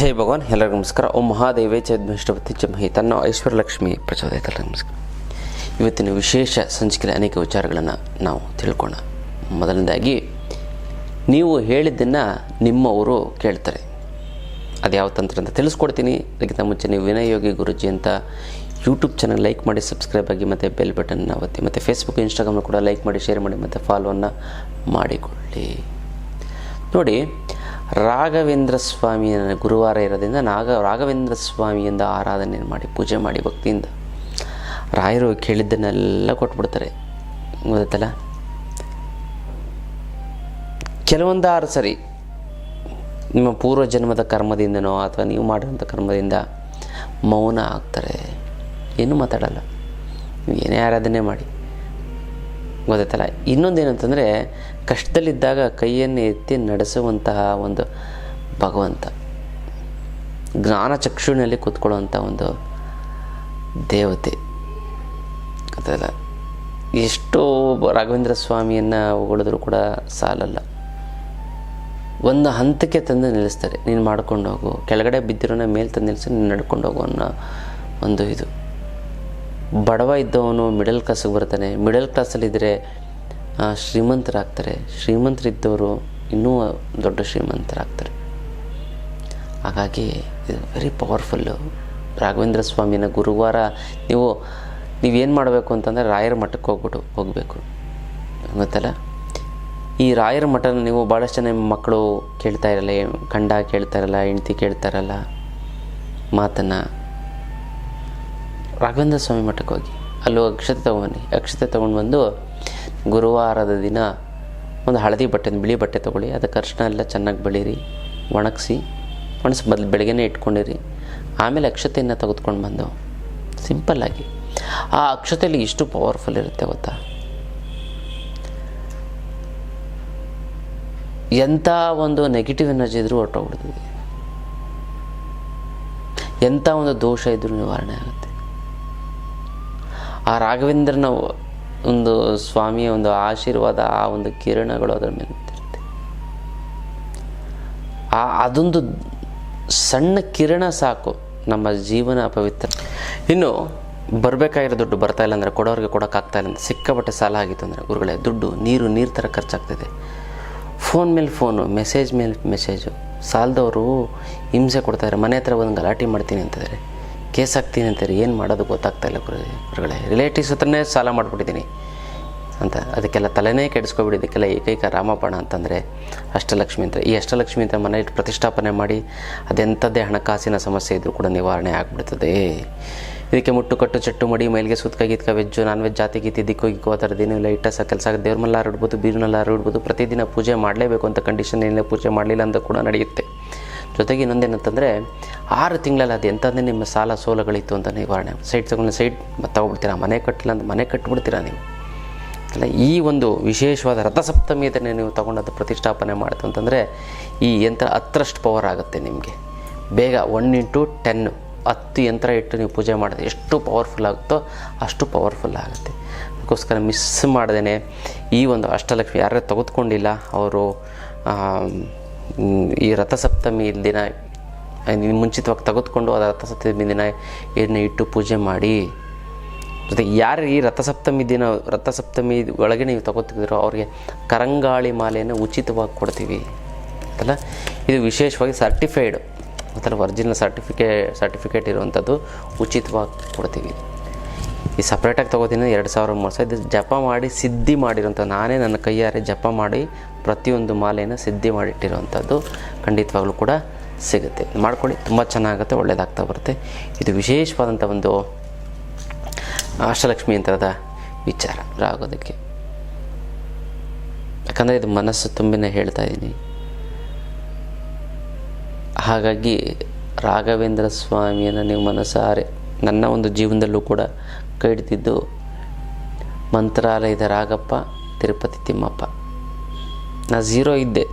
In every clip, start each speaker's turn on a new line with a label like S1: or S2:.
S1: ಜೈ ಭಗವಾನ್, ಎಲ್ಲರಿಗೂ ನಮಸ್ಕಾರ. ಓಂ ಮಹಾದೇವೇ ಚದ್ಮಿಷ್ಟಪತಿ ಜಮಹಿ ತನ್ನ ಐಶ್ವರ್ಯಲಕ್ಷ್ಮಿ ಪ್ರಚೋದಯ ಎಲ್ಲರಿಗೂ ನಮಸ್ಕಾರ. ಇವತ್ತಿನ ವಿಶೇಷ ಸಂಚಿಕೆಯ ಅನೇಕ ವಿಚಾರಗಳನ್ನು ನಾವು ತಿಳ್ಕೋಣ ಮೊದಲನೇದಾಗಿ, ನೀವು ಹೇಳಿದ್ದನ್ನು ನಿಮ್ಮವರು ಕೇಳ್ತಾರೆ. ಅದು ಯಾವ ತಂತ್ರ ಅಂತ ತಿಳಿಸ್ಕೊಡ್ತೀನಿ. ಅದಕ್ಕಿಂತ ಮುಂಚೆ ನೀವು ವಿನಯ ಯೋಗಿ ಗುರುಜಿ ಅಂತ ಯೂಟ್ಯೂಬ್ ಚಾನಲ್ ಲೈಕ್ ಮಾಡಿ ಸಬ್ಸ್ಕ್ರೈಬ್ ಆಗಿ, ಮತ್ತು ಬೆಲ್ ಬಟನ್ನ ಒತ್ತಿ, ಮತ್ತು ಫೇಸ್ಬುಕ್ ಇನ್ಸ್ಟಾಗ್ರಾಮ್ನ ಕೂಡ ಲೈಕ್ ಮಾಡಿ ಶೇರ್ ಮಾಡಿ, ಮತ್ತು ಫಾಲೋವನ್ನು ಮಾಡಿಕೊಳ್ಳಿ. ನೋಡಿ ರಾಘವೇಂದ್ರ ಸ್ವಾಮಿಯ ಗುರುವಾರ ಇರೋದ್ರಿಂದ ನಾಗ, ರಾಘವೇಂದ್ರ ಸ್ವಾಮಿಯಿಂದ ಆರಾಧನೆ ಮಾಡಿ ಪೂಜೆ ಮಾಡಿ ಭಕ್ತಿಯಿಂದ. ರಾಯರು ಕೇಳಿದ್ದನ್ನೆಲ್ಲ ಕೊಟ್ಬಿಡ್ತಾರೆ. ಗೊತ್ತಲ್ಲ ಕೆಲವೊಂದಾರು ಸರಿ, ನಿಮ್ಮ ಪೂರ್ವ ಜನ್ಮದ ಕರ್ಮದಿಂದನೋ ಅಥವಾ ನೀವು ಮಾಡಿರೋಂಥ ಕರ್ಮದಿಂದ ಮೌನ ಆಗ್ತಾರೆ. ಏನೂ ಮಾತಾಡಲ್ಲ. ನೀವು ಏನೇ ಆರಾಧನೆ ಮಾಡಿ. ಗೊತ್ತಾಯ್ತಲ್ಲ. ಇನ್ನೊಂದೇನಂತಂದರೆ, ಕಷ್ಟದಲ್ಲಿದ್ದಾಗ ಕೈಯನ್ನು ಎತ್ತಿ ನಡೆಸುವಂತಹ ಒಂದು ಭಗವಂತ. ಜ್ಞಾನ ಚಕ್ಷುವಿನಲ್ಲಿ ಕೂತ್ಕೊಳ್ಳುವಂಥ ಒಂದು ದೇವತೆ. ಗೊತ್ತಲ್ಲ ಎಷ್ಟೋ ರಾಘವೇಂದ್ರ ಸ್ವಾಮಿಯನ್ನು ಹೊಗಳಿದ್ರು ಕೂಡ ಸಾಲಲ್ಲ. ಒಂದು ಹಂತಕ್ಕೆ ತಂದು ನಿಲ್ಲಿಸ್ತಾರೆ. ನೀನು ಮಾಡ್ಕೊಂಡು ಹೋಗು. ಕೆಳಗಡೆ ಬಿದ್ದಿರೋನ ಮೇಲೆ ತಂದು ನಿಲ್ಲಿಸಿ, ನೀನು ನಡ್ಕೊಂಡು ಹೋಗು ಅನ್ನೋ ಒಂದು ಇದು. ಬಡವ ಇದ್ದವನು ಮಿಡಲ್ ಕ್ಲಾಸಿಗೆ ಬರ್ತಾನೆ. ಮಿಡಲ್ ಕ್ಲಾಸಲ್ಲಿದ್ದರೆ ಶ್ರೀಮಂತರಾಗ್ತಾರೆ. ಶ್ರೀಮಂತರಿದ್ದವರು ಇನ್ನೂ ದೊಡ್ಡ ಶ್ರೀಮಂತರಾಗ್ತಾರೆ. ಹಾಗಾಗಿ ಇದು ವೆರಿ ಪವರ್ಫುಲ್ಲು ರಾಘವೇಂದ್ರ ಸ್ವಾಮಿನ ಗುರುವಾರ ನೀವು ನೀವೇನು ಮಾಡಬೇಕು ಅಂತಂದರೆ ರಾಯರ ಮಠಕ್ಕೆ ಹೋಗ್ಬಿಟ್ಟು ಹೋಗಬೇಕು. ಗೊತ್ತಲ್ಲ? ಈ ರಾಯರ ಮಠನ ನೀವು ಭಾಳಷ್ಟು ಜನ ಮಕ್ಕಳು ಕೇಳ್ತಾ ಇರಲ್ಲ ಗಂಡ ಕೇಳ್ತಾ ಇರಲ್ಲ, ಹೆಂಡ್ತಿ ಕೇಳ್ತಾ ಇರಲ್ಲ ಮಾತನ್ನು. ರಾಘವೇಂದ್ರ ಸ್ವಾಮಿ ಮಠಕ್ಕೆ ಹೋಗಿ. ಅಲ್ಲೂ ಅಕ್ಷತೆ ತೊಗೊಂಡು ಅಕ್ಷತೆ ತೊಗೊಂಡು ಬಂದು ಗುರುವಾರದ ದಿನ ಒಂದು ಹಳದಿ ಬಟ್ಟೆ ಬಿಳಿ ಬಟ್ಟೆ ತೊಗೊಳ್ಳಿ. ಅದಕ್ಕೆ ಅರಿಶಿನ ಎಲ್ಲ ಚೆನ್ನಾಗಿ ಬೆಳೀರಿ, ಒಣಗಿಸಿ ಒಣಸಿ ಬದಲು ಬೆಳಗ್ಗೆನೇ ಇಟ್ಕೊಂಡಿರಿ. ಆಮೇಲೆ ಅಕ್ಷತೆಯನ್ನು ತೆಗೆದುಕೊಂಡು ಬಂದು ಸಿಂಪಲ್ಲಾಗಿ ಆ ಅಕ್ಷತೆಯಲ್ಲಿ ಎಷ್ಟು ಪವರ್ಫುಲ್ ಇರುತ್ತೆ ಗೊತ್ತಾ? ಎಂಥ ಒಂದು ನೆಗೆಟಿವ್ ಎನರ್ಜಿ ಇದ್ರೂ ಹೊರಟೋಗ್ಬಿಡ್ತದೆ. ಎಂಥ ಒಂದು ದೋಷ ಇದ್ರೂ ನಿವಾರಣೆ ಆಗುತ್ತೆ. ಆ ರಾಘವೇಂದ್ರನ ಒಂದು ಸ್ವಾಮಿಯ ಒಂದು ಆಶೀರ್ವಾದ, ಆ ಒಂದು ಕಿರಣಗಳು ಅದರ ಮೇಲೆ ನಿಂತಿರುತ್ತೆ. ಆ, ಅದೊಂದು ಸಣ್ಣ ಕಿರಣ ಸಾಕು ನಮ್ಮ ಜೀವನ ಪವಿತ್ರ. ಇನ್ನು ಬರಬೇಕಾಗಿರೋ ದುಡ್ಡು ಬರ್ತಾ ಇಲ್ಲ ಅಂದರೆ ಕೊಡೋರಿಗೆ ಕೊಡೋಕ್ಕಾಗ್ತಾ ಇಲ್ಲ ಅಂತ ಸಿಕ್ಕಾಪಟ್ಟೆ ಸಾಲ ಆಗಿತ್ತು ಅಂದರೆ ಗುರುಗಳೇ, ದುಡ್ಡು, ನೀರು ನೀರು ಥರ ಖರ್ಚಾಗ್ತಿದೆ. ಫೋನ್ ಮೇಲೆ ಫೋನು, ಮೆಸೇಜ್ ಮೇಲೆ ಮೆಸೇಜು. ಸಾಲದವರು ಹಿಂಸೆ ಕೊಡ್ತಾರೆ ಮನೆ ಹತ್ರ ಒಂದು ಗಲಾಟೆ ಮಾಡ್ತೀನಿ ಅಂತಿದ್ದಾರೆ ಕೇಸ್ ಹಾಕ್ತೀನಿ ಅಂತಾರೆ? ಏನು ಮಾಡೋದು ಗೊತ್ತಾಗ್ತಾ ಇಲ್ಲ ಗುರು ಗುರುಗಳೇ. ರಿಲೇಟಿವ್ಸ್ ಹತ್ರನೇ ಸಾಲ ಮಾಡಿಬಿಟ್ಟಿದ್ದೀನಿ ಅಂತ. ಅದಕ್ಕೆಲ್ಲ ತಲೆನೇ ಕೆಡಿಸ್ಕೊಬಿಡಿ. ಇದಕ್ಕೆಲ್ಲ ಏಕೈಕ ರಾಮಪಣ ಅಂತಂದರೆ ಅಷ್ಟಲಕ್ಷ್ಮಿ ಅಂತ. ಈ ಅಷ್ಟಲಕ್ಷ್ಮಿ ಅಂತ ಮನೆ ಇಟ್ಟು ಪ್ರತಿಷ್ಠಾಪನೆ ಮಾಡಿ ಅದೆಂಥದ್ದೇ ಹಣಕಾಸಿನ ಸಮಸ್ಯೆ ಇದ್ದರೂ ಕೂಡ ನಿವಾರಣೆ ಆಗಿಬಿಡ್ತದೆ. ಇದಕ್ಕೆ ಮುಟ್ಟು ಕಟ್ಟು ಚಟ್ಟು ಮಡಿ, ಮೈಲಿಗೆ ಸುತ್ತಕ ಗೀತ್ಕ ವೆಜ್ಜು, ನಾನ್ ವೆಜ್ ಜಾತಿ ಗೀತಿ, ದಿಕ್ಕು ಗಿಕ್ಕು ಆ ಥರದ್ದು ಏನಿಲ್ಲ ಇಟ್ಟ ಕೆಲಸ ದೇವ್ರ ಇಡ್ಬೋದು ಬೀರ್ನಲ್ಲಾರು ಇಡ್ಬೋದು, ಪ್ರತಿದಿನ ಪೂಜೆ ಮಾಡಲೇಬೇಕು ಅಂತ ಕಂಡೀಷನ್ ಏನಿಲ್ಲ, ಪೂಜೆ ಮಾಡಲಿಲ್ಲ ಅಂತ ಕೂಡ ನಡೆಯುತ್ತೆ. ಜೊತೆಗೆ ಇನ್ನೊಂದೇನಂತಂದರೆ ಆರು ತಿಂಗಳಲ್ಲಿ ಅದು ಎಂಥದ್ದೇ ನಿಮ್ಮ ಸಾಲ ಸೋಲಗಳಿತ್ತು ಅಂತ ನಿವಾರಣೆ ತಗೊಂಡು ಸೈಡ್ ತಗೊಬಿಡ್ತೀರಾ? ಮನೆ ಕಟ್ಟಿಲ್ಲ ಅಂತ ಮನೆ ಕಟ್ಟಿಬಿಡ್ತೀರಾ ನೀವು? ಅಲ್ಲ, ಈ ಒಂದು ವಿಶೇಷವಾದ ರಥಸಪ್ತಮಿಯದನ್ನೇ ನೀವು ತಗೊಂಡದ್ದು ಪ್ರತಿಷ್ಠಾಪನೆ ಮಾಡ್ತು ಅಂತಂದರೆ ಈ ಯಂತ್ರ ಹತ್ತರಷ್ಟು ಪವರ್ ಆಗುತ್ತೆ ನಿಮಗೆ. ಬೇಗ ಒನ್ ಇಂಟು ಟೆನ್ ಹತ್ತು ಯಂತ್ರ ಇಟ್ಟು ನೀವು ಪೂಜೆ ಮಾಡಿದ್ರೆ ಎಷ್ಟು ಪವರ್ಫುಲ್ ಆಗುತ್ತೋ ಅಷ್ಟು ಪವರ್ಫುಲ್ ಆಗುತ್ತೆ. ಅದಕ್ಕೋಸ್ಕರ ಮಿಸ್ ಮಾಡ್ದೇ ಈ ಒಂದು ಅಷ್ಟಲಕ್ಷ್ಮಿ ಯಾರ್ಯಾರು ತೆಗೆದುಕೊಂಡಿಲ್ಲ, ಅವರು ಈ ರಥಸಪ್ತಮಿ ದಿನ ಮುಂಚಿತವಾಗಿ ತೆಗೆದುಕೊಂಡು ಅದು ರಥಸಪ್ತಮಿ ದಿನ ಇದನ್ನ ಇಟ್ಟು ಪೂಜೆ ಮಾಡಿ. ಜೊತೆ ಯಾರು ಈ ರಥಸಪ್ತಮಿ ದಿನ, ರಥಸಪ್ತಮಿ ಒಳಗೆ ನೀವು ತಗೋತಿದ್ದೀರೋ ಅವ್ರಿಗೆ ಕರಂಗಾಳಿ ಮಾಲೆಯನ್ನು ಉಚಿತವಾಗಿ ಕೊಡ್ತೀವಿ. ಅಲ್ಲ ಇದು ವಿಶೇಷವಾಗಿ ಸರ್ಟಿಫೈಡ್ ಅಥವಾ ಒರಿಜಿನಲ್ ಸರ್ಟಿಫಿಕೇ ಸರ್ಟಿಫಿಕೇಟ್ ಇರುವಂಥದ್ದು ಉಚಿತವಾಗಿ ಕೊಡ್ತೀವಿ. ಈ ಸಪ್ರೇಟಾಗಿ ತೊಗೋತೀನಿ ಎರಡು ಸಾವಿರ ಮೂರು ಸಾವಿರ. ಇದು ಜಪ ಮಾಡಿ, ಸಿದ್ಧಿ ಮಾಡಿರೋಂಥ ನಾನೇ ನನ್ನ ಕೈಯಾರೆ ಜಪ ಮಾಡಿ ಪ್ರತಿಯೊಂದು ಮಾಲೆಯನ್ನು ಸಿದ್ಧಿ ಮಾಡಿಟ್ಟಿರುವಂಥದ್ದು ಖಂಡಿತವಾಗ್ಲೂ ಕೂಡ ಸಿಗುತ್ತೆ. ಮಾಡ್ಕೊಳ್ಳಿ, ತುಂಬ ಚೆನ್ನಾಗುತ್ತೆ ಒಳ್ಳೆಯದಾಗ್ತಾ ಬರುತ್ತೆ. ಇದು ವಿಶೇಷವಾದಂಥ ಒಂದು ಅಷ್ಟಲಕ್ಷ್ಮಿ ಯಂತ್ರದ ವಿಚಾರ. ಆಗೋದಕ್ಕೆ ಯಾಕಂದರೆ ಇದು ಮನಸ್ಸು ತುಂಬಿನೇ ಹೇಳ್ತಾ ಇದ್ದೀನಿ ಹಾಗಾಗಿ ರಾಘವೇಂದ್ರ ಸ್ವಾಮಿಯನ್ನು ನೀವು ಮನಸ್ಸಾರೆ ನನ್ನ ಒಂದು ಜೀವನದಲ್ಲೂ ಕೂಡ ಕೈ ಹಿಡಿದಿದ್ದು ಮಂತ್ರಾಲಯದ ರಾಗಪ್ಪ, ತಿರುಪತಿ ತಿಮ್ಮಪ್ಪ. ನಾ ಝೀರೋ ಇದ್ದೆ.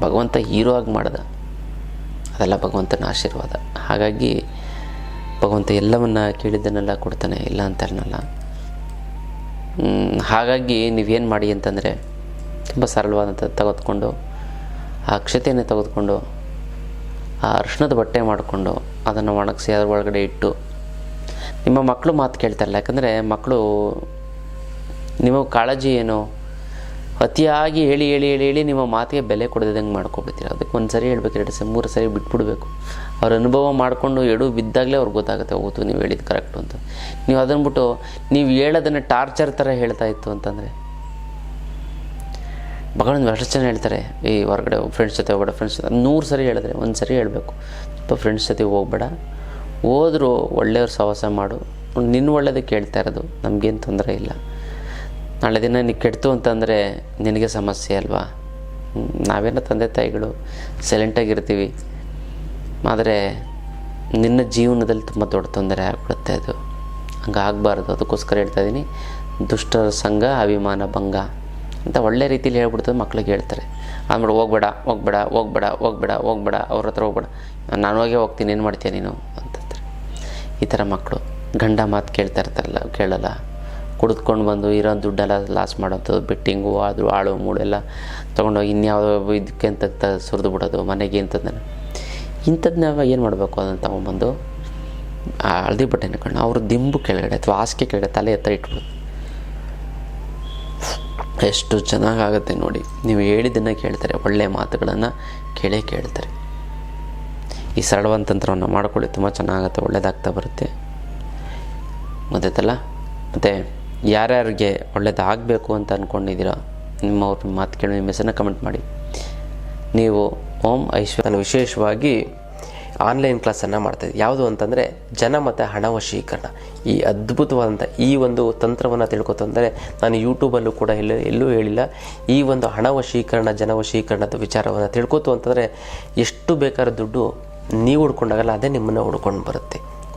S1: ಭಗವಂತ ಹೀರೋ ಆಗಿ ಮಾಡ್ದ. ಅದೆಲ್ಲ ಭಗವಂತನ ಆಶೀರ್ವಾದ. ಹಾಗಾಗಿ ಭಗವಂತ ಎಲ್ಲವನ್ನ ಕೇಳಿದ್ದನ್ನೆಲ್ಲ ಕೊಡ್ತಾನೆ, ಇಲ್ಲ ಅಂತ ಅನ್ನಲ್ಲ. ಹಾಗಾಗಿ ನೀವೇನು ಮಾಡಿ ಅಂತಂದರೆ ತುಂಬ ಸರಳವಾದಂಥ ತೆಗೆದುಕೊಂಡು, ಆ ಅಕ್ಷತೆಯನ್ನು ತೆಗೆದುಕೊಂಡು, ಆ ಅರ್ಶಿಣದ ಬಟ್ಟೆ ಮಾಡಿಕೊಂಡು ಅದನ್ನು ಒಣಗಿಸಿ ಅದ್ರ ಒಳಗಡೆ ಇಟ್ಟು, ನಿಮ್ಮ ಮಕ್ಕಳು ಮಾತು ಕೇಳ್ತಾರಲ್ಲ ಯಾಕಂದರೆ ಮಕ್ಕಳು ನಿಮಗೆ ಕಾಳಜಿ ಏನು? ಅತಿಯಾಗಿ ಹೇಳಿ ಹೇಳಿ ಹೇಳಿ ಹೇಳಿ ನಿಮ್ಮ ಮಾತಿಗೆ ಬೆಲೆ ಕೊಡದಂಗೆ ಮಾಡ್ಕೊಬಿಡ್ತೀರ. ಅದಕ್ಕೆ ಒಂದು ಸರಿ ಹೇಳ್ಬೇಕು, ಎರಡು ಸರಿ, ಮೂರು ಸರಿ ಬಿಟ್ಬಿಡ್ಬೇಕು. ಅವ್ರ ಅನುಭವ ಮಾಡಿಕೊಂಡು ಎಡು ಬಿದ್ದಾಗಲೇ ಅವ್ರಿಗೆ ಗೊತ್ತಾಗುತ್ತೆ ಹೋಗುತ್ತು ನೀವು ಹೇಳಿದ್ದು ಕರೆಕ್ಟು ಅಂತ. ನೀವು ಅದನ್ನು ಬಿಟ್ಟು ನೀವು ಹೇಳೋದನ್ನು ಟಾರ್ಚರ್ ಥರ ಹೇಳ್ತಾ ಇತ್ತು ಅಂತಂದರೆ? ಮಗಳೊಂದು ಅಷ್ಟು ಜನ ಹೇಳ್ತಾರೆ, ಈ ಹೊರಗಡೆ ಫ್ರೆಂಡ್ಸ್ ಜೊತೆ ಹೋಗ್ಬೇಡ ಫ್ರೆಂಡ್ಸ್ ಜೊತೆ ನೂರು ಸರಿ ಹೇಳಿದ್ರೆ, ಒಂದು ಸರಿ ಹೇಳಬೇಕು. ಸ್ವಲ್ಪ ಫ್ರೆಂಡ್ಸ್ ಜೊತೆ ಹೋಗ್ಬೇಡ. ಹೋದರೂ ಒಳ್ಳೆಯವ್ರ ಸಹವಾಸ ಮಾಡು. ನಿನ್ನ ಒಳ್ಳೇದಕ್ಕೆ ಹೇಳ್ತಾ ಇರೋದು, ನಮಗೇನು ತೊಂದರೆ ಇಲ್ಲ. ನಾಳೆ ದಿನ ನೀ ಕೆಡ್ತು ಅಂತಂದರೆ ನಿನಗೆ ಸಮಸ್ಯೆ ಅಲ್ವಾ? ನಾವೇನೋ ತಂದೆ ತಾಯಿಗಳು ಸೈಲೆಂಟಾಗಿರ್ತೀವಿ ಆದರೆ ನಿನ್ನ ಜೀವನದಲ್ಲಿ ತುಂಬ ದೊಡ್ಡ ತೊಂದರೆ ಆಗ್ಬಿಡುತ್ತೆ ಅದು. ಹಂಗಾಗಬಾರ್ದು. ಅದಕ್ಕೋಸ್ಕರ ಹೇಳ್ತಾ ಇದ್ದೀನಿ, ದುಷ್ಟರ ಸಂಘ, ಅಭಿಮಾನ ಭಂಗ ಅಂತ ಒಳ್ಳೆ ರೀತಿಯಲ್ಲಿ ಹೇಳ್ಬಿಡ್ತದೆ ಮಕ್ಳಿಗೆ ಹೇಳ್ತಾರೆ. ಆಮೇಲೆ ಹೋಗ್ಬೇಡ ಹೋಗ್ಬೇಡ ಹೋಗ್ಬೇಡ ಹೋಗ್ಬೇಡ ಹೋಗ್ಬೇಡ, ಅವ್ರ ಹತ್ರ ಹೋಗ್ಬೇಡ. ನಾನು ಹೋಗೇ ಹೋಗ್ತೀನಿ, ಏನು ಮಾಡ್ತೀಯ ನೀನು? ಅಂತಂತಾರೆ. ಈ ಥರ ಮಕ್ಕಳು ಗಂಡ ಮಾತು ಕೇಳ್ತಾ ಇರ್ತಾರಲ್ಲ, ಕೇಳಲ್ಲ? ಕುಡಿದ್ಕೊಂಡು ಬಂದು ಇರೋ ದುಡ್ಡೆಲ್ಲ ಲಾಸ್ ಮಾಡೋದು, ಬೆಟ್ಟಿಂಗು ಅದು ಆಳು ಮೂಡೆಲ್ಲ ತೊಗೊಂಡೋಗಿ ಇನ್ಯಾವುದೋ ಇದಕ್ಕೆ ಅಂತ ಸುರಿದು ಬಿಡೋದು, ಮನೆಗೆ ಅಂತಂದ್ರೆ ಇಂಥದ್ದನ್ನ ಏನು ಮಾಡಬೇಕು ಅದನ್ನು ತೊಗೊಂಬಂದು ಹಳದಿ ಬಟ್ಟೆನ ಕಣ್ಣು, ಅವ್ರ ದಿಂಬು ಕೆಳಗಡೆ ಅಥವಾ ಹಾಸಿಗೆ ಕೆಳಗಡೆ ತಲೆ ಎತ್ತ ಇಟ್ಬಿಡೋದು. ಎಷ್ಟು ಚೆನ್ನಾಗಾಗುತ್ತೆ ನೋಡಿ. ನೀವು ಹೇಳಿದ್ದನ್ನು ಕೇಳ್ತಾರೆ ಒಳ್ಳೆಯ ಮಾತುಗಳನ್ನು ಕೇಳೇ ಕೇಳ್ತಾರೆ. ಈ ಸರಳವಾದ ತಂತ್ರವನ್ನು ಮಾಡಿಕೊಳ್ಳಿ, ತುಂಬ ಚೆನ್ನಾಗುತ್ತೆ, ಒಳ್ಳೇದಾಗ್ತಾ ಬರುತ್ತೆ. ಗೊತ್ತಾಯ್ತಲ್ಲ ಮತ್ತು ಯಾರ್ಯಾರಿಗೆ ಒಳ್ಳೇದಾಗಬೇಕು ಅಂತ ಅಂದ್ಕೊಂಡಿದ್ದೀರಾ ನಿಮ್ಮ ಮಾತು ಕೇಳಿ ನಿಮ್ಮ ಹೆಸರನ್ನ ಕಮೆಂಟ್ ಮಾಡಿ. ನೀವು ಓಂ ಐಶ್ವರ್ಯ
S2: ವಿಶೇಷವಾಗಿ ಆನ್ಲೈನ್ ಕ್ಲಾಸನ್ನು ಮಾಡ್ತಾಯಿದ್ದೆ ಯಾವುದು ಅಂತಂದರೆ ಜನ ಮತ್ತು ಹಣ ವಶೀಕರಣ. ಈ ಅದ್ಭುತವಾದಂಥ ಈ ಒಂದು ತಂತ್ರವನ್ನು ತಿಳ್ಕೊತಂದರೆ ನಾನು ಯೂಟ್ಯೂಬಲ್ಲೂ ಕೂಡ ಎಲ್ಲೂ ಎಲ್ಲೂ ಹೇಳಿಲ್ಲ. ಈ ಒಂದು ಹಣ ವಶೀಕರಣ, ಜನ ವಶೀಕರಣದ ವಿಚಾರವನ್ನು ತಿಳ್ಕೊತು ಅಂತಂದರೆ ಎಷ್ಟು ಬೇಕಾದ ದುಡ್ಡು ನೀವು ಹುಡ್ಕೊಂಡಾಗಲ್ಲ, ಅದೇ ನಿಮ್ಮನ್ನು ಹುಡ್ಕೊಂಡು ಬರುತ್ತೆ.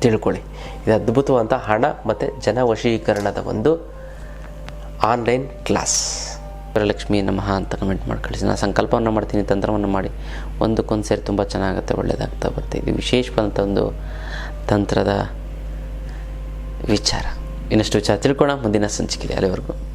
S2: ತಿಳ್ಕೊಳ್ಳಿ. ಇದು ಅದ್ಭುತವಾದಂಥ ಹಣ ಮತ್ತು ಜನ ವಶೀಕರಣದ ಒಂದು ಆನ್ಲೈನ್ ಕ್ಲಾಸ್.
S1: ವರಲಕ್ಷ್ಮಿ ನಮಃ ಅಂತ ಕಮೆಂಟ್ ಮಾಡಿ ಕಳಿಸಿ. ನಾನು ಸಂಕಲ್ಪವನ್ನು ಮಾಡ್ತೀನಿ, ತಂತ್ರವನ್ನು ಮಾಡಿ. ಒಂದಕ್ಕೊಂದು ಸೇರಿ ತುಂಬ ಚೆನ್ನಾಗುತ್ತೆ ಒಳ್ಳೆಯದಾಗ್ತಾ ಬರುತ್ತೆ. ಇದು ವಿಶೇಷವಾದಂಥ ಒಂದು ತಂತ್ರದ ವಿಚಾರ. ಇನ್ನಷ್ಟು ವಿಚಾರ ತಿಳ್ಕೊಳ್ಳೋಣ ಮುಂದಿನ ಸಂಚಿಕೆ ಅಲ್ಲಿವರೆಗೂ.